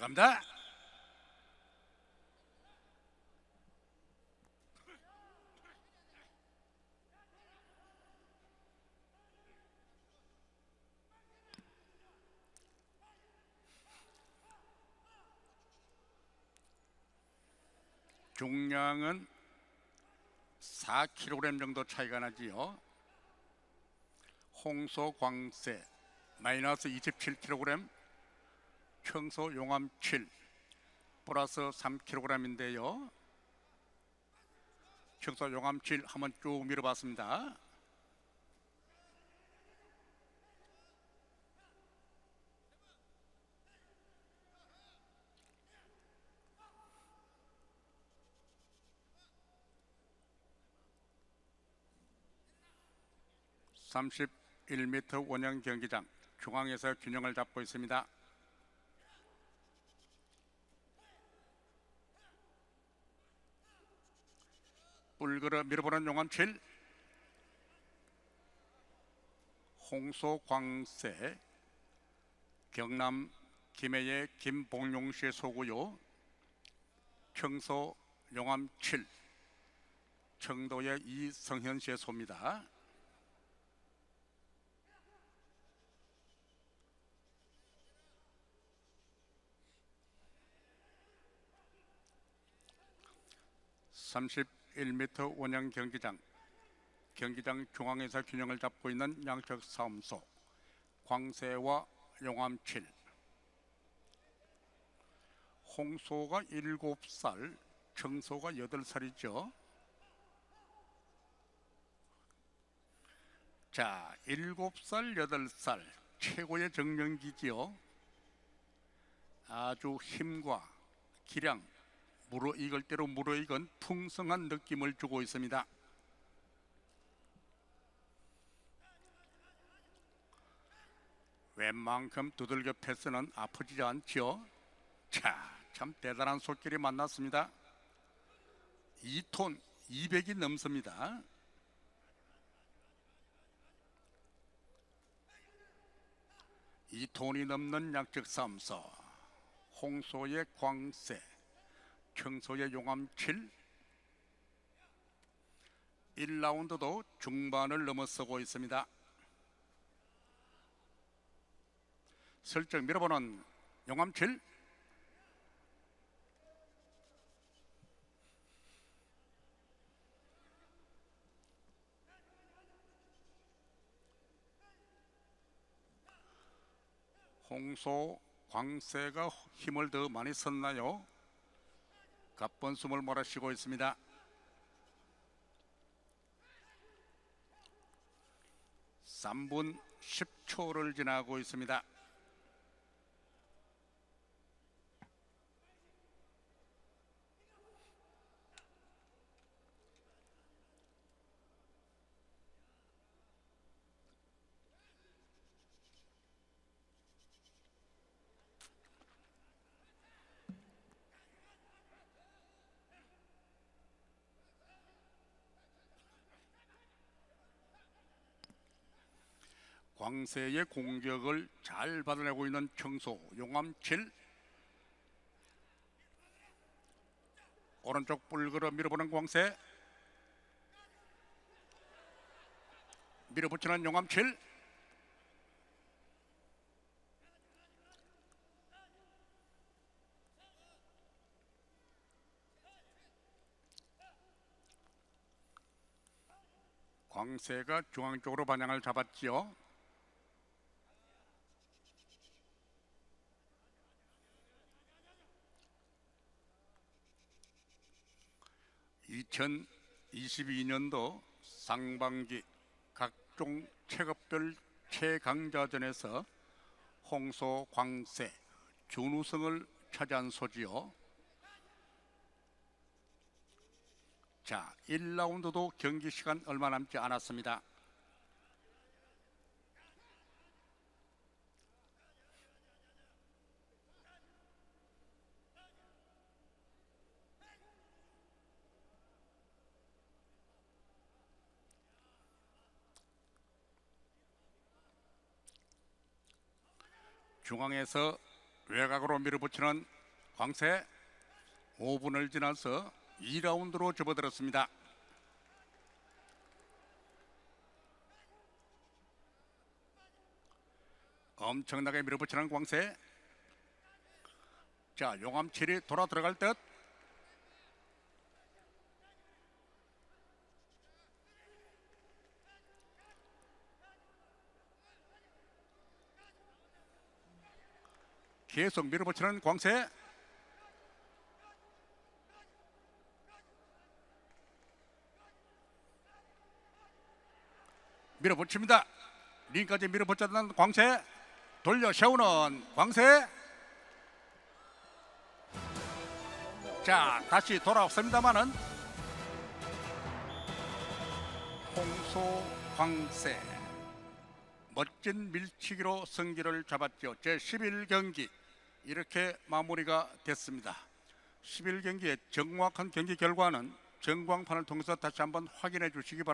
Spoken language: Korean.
들어갑니다. 중량은 4kg 정도 차이가 나지요. 홍소 광세 마이너스 27kg, 청소 용암 7 플러스 3kg인데요. 청소 용암 7 한번 쭉 밀어봤습니다. (31m) 원형 경기장 중앙에서 균형을 잡고 있습니다. 뿔그러 밀어보는 용암 7 홍소 광세 경남 김해의 김봉용 씨의 소고요. 청소 용암 7 청도의 이성현 씨의 소입니다. (31m) 원형 경기장 경기장 중앙에서 균형을 잡고 있는 양측 싸움소 광세와 용암 7 홍소가 7살 청소가 8살이죠. 자 7살 8살 최고의 정령기지요. 아주 힘과 기량 무르익을 대로 무르익은 풍성한 느낌을 주고 있습니다. 웬만큼 두들겨 패스는 아프지 않죠. 자, 참 대단한 속길이 만났습니다. 2톤 200이 넘습니다. 이 톤이 넘는 양적 싸움서 홍소의 광세 청소의 용암 7 1라운드도 중반을 넘어서고 있습니다. 슬쩍 밀어보는 용암 7 홍소 광세가 힘을 더 많이 썼나요? 가쁜 숨을 몰아쉬고 있습니다. (3분 10초를 지나고 있습니다) 광세의 공격을 잘 받아내고 있는 청소 용암 7 오른쪽 뿔그러 밀어보는 광세. 밀어붙이는 용암 7 광세가 중앙 쪽으로 반향을 잡았지요. (2022년도) 상반기 각종 체급별 최강자전에서 홍소 광세 준우승을 차지한 소지요. 자, 1라운드도 경기 시간 얼마 남지 않았습니다. 중앙에서 외곽으로 밀어붙이는 광세 5분을 지나서 2라운드로 접어들었습니다. 엄청나게 밀어붙이는 광세. 자, 용암 7이 돌아 들어갈 듯. 계속 밀어붙이는 광세. 밀어붙입니다. 링까지 밀어붙였는 광세. 돌려 세우는 광세. 자, 다시 돌아왔습니다마는 홍소 광세 멋진 밀치기로 승기를 잡았죠. 제 11경기 이렇게 마무리가 됐습니다. 11경기의 정확한 경기 결과는 전광판을 통해서 다시 한번 확인해 주시기 바랍니다.